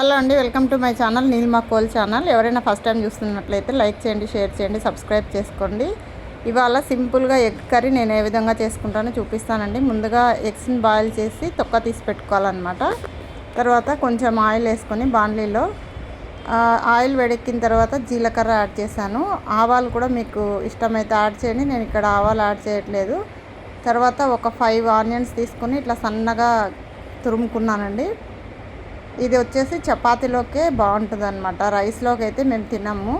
Hello అండి welcome to my channel నీల్మా కోల్ ఛానల్. ఎవరైనా ఫస్ట్ టైం చూస్తున్నట్లయితే లైక్ చేయండి షేర్ చేయండి సబ్స్క్రైబ్ చేసుకోండి. ఇవాళ సింపుల్గా ఎగ్ కర్రీ నేను ఏ విధంగా చేసుకుంటానో చూపిస్తానండి. ముందుగా ఎగ్స్ని బాయిల్ చేసి తొక్క తీసి పెట్టుకోవాలన్నమాట. తర్వాత కొంచెం ఆయిల్ వేసుకొని బాండ్లీలో ఆయిల్ వేడెక్కిన తర్వాత జీలకర్ర యాడ్ చేశాను. ఆవాలు కూడా మీకు ఇష్టమైతే యాడ్ చేయండి నేను ఇక్కడ ఆవాలు యాడ్ చేయట్లేదు. తర్వాత ఒక ఫైవ్ ఆనియన్స్ తీసుకొని ఇట్లా సన్నగా తురుముకున్నానండి. ఇది వచ్చేసి చపాతీలోకే బాగుంటుంది అనమాట రైస్లోకి అయితే మేము తినము.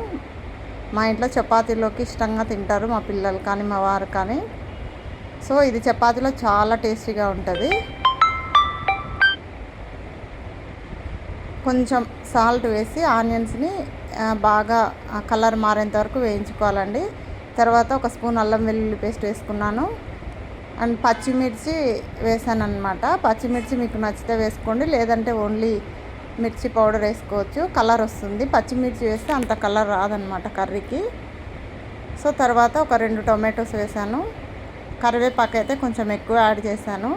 మా ఇంట్లో చపాతీలోకి ఇష్టంగా తింటారు మా పిల్లలు కానీ మా వారు కానీ. సో ఇది చపాతీలో చాలా టేస్టీగా ఉంటుంది. కొంచెం సాల్ట్ వేసి ఆనియన్స్ని బాగా కలర్ మారేంత వరకు వేయించుకోవాలండి. తర్వాత ఒక స్పూన్ అల్లం వెల్లుల్లి పేస్ట్ వేసుకున్నాను. అండ్ పచ్చిమిర్చి వేసాను అనమాట పచ్చిమిర్చి మీకు నచ్చితే వేసుకోండి. లేదంటే ఓన్లీ మిర్చి పౌడర్ వేసుకోవచ్చు. కలర్ వస్తుంది. పచ్చిమిర్చి వేస్తే అంత కలర్ రాదనమాట కర్రీకి. సో తర్వాత ఒక రెండు టొమాటోస్ వేసాను. కరివేపాకు అయితే కొంచెం ఎక్కువ యాడ్ చేశాను.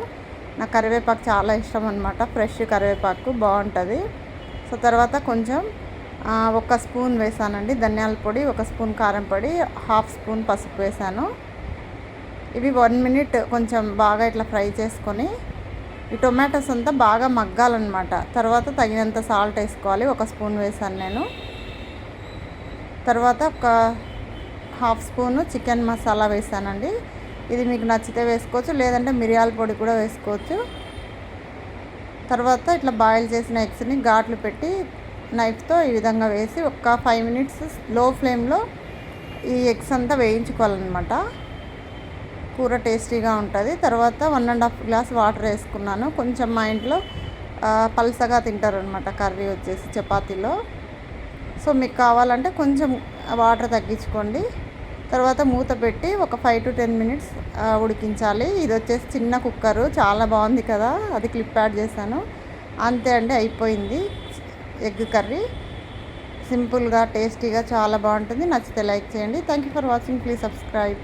నాకు కరివేపాకు చాలా ఇష్టం అనమాట ఫ్రెష్ కరివేపాకు బాగుంటుంది. సో తర్వాత కొంచెం ఒక స్పూన్ వేసానండి. ధనియాల పొడి ఒక స్పూన్ కారం పొడి హాఫ్ స్పూన్ పసుపు వేసాను. ఇవి వన్ మినిట్ కొంచెం బాగా ఇట్లా ఫ్రై చేసుకొని ఈ టొమాటోస్ అంతా బాగా మగ్గాలన్నమాట. తర్వాత తగినంత సాల్ట్ వేసుకోవాలి. ఒక స్పూన్ వేసాను నేను. తర్వాత ఒక హాఫ్ స్పూను చికెన్ మసాలా వేసానండి. ఇది మీకు నచ్చితే వేసుకోవచ్చు. లేదంటే మిరియాల పొడి కూడా వేసుకోవచ్చు. తర్వాత ఇట్లా బాయిల్ చేసిన ఎగ్స్ని ఘాట్లు పెట్టి నైఫ్తో ఈ విధంగా వేసి ఒక ఫైవ్ మినిట్స్లో ఫ్లేమ్లో ఈ ఎగ్స్ అంతా వేయించుకోవాలన్నమాట. కూర టేస్టీగా ఉంటుంది. తర్వాత one and half glass water వేసుకున్నాను. కొంచెం మా ఇంట్లో పల్సగా తింటారనమాట కర్రీ వచ్చేసి చపాతీలో. సో మీకు కావాలంటే కొంచెం వాటర్ తగ్గించుకోండి. తర్వాత మూత పెట్టి ఒక ఫైవ్ టు టెన్ మినిట్స్ ఉడికించాలి. ఇది వచ్చేసి చిన్న కుక్కరు. చాలా బాగుంది కదా. అది క్లిప్ యాడ్ చేశాను. అంతే అండి అయిపోయింది ఎగ్ కర్రీ. సింపుల్గా టేస్టీగా చాలా బాగుంటుంది. నచ్చితే లైక్ చేయండి. Thank you for watching. Please subscribe.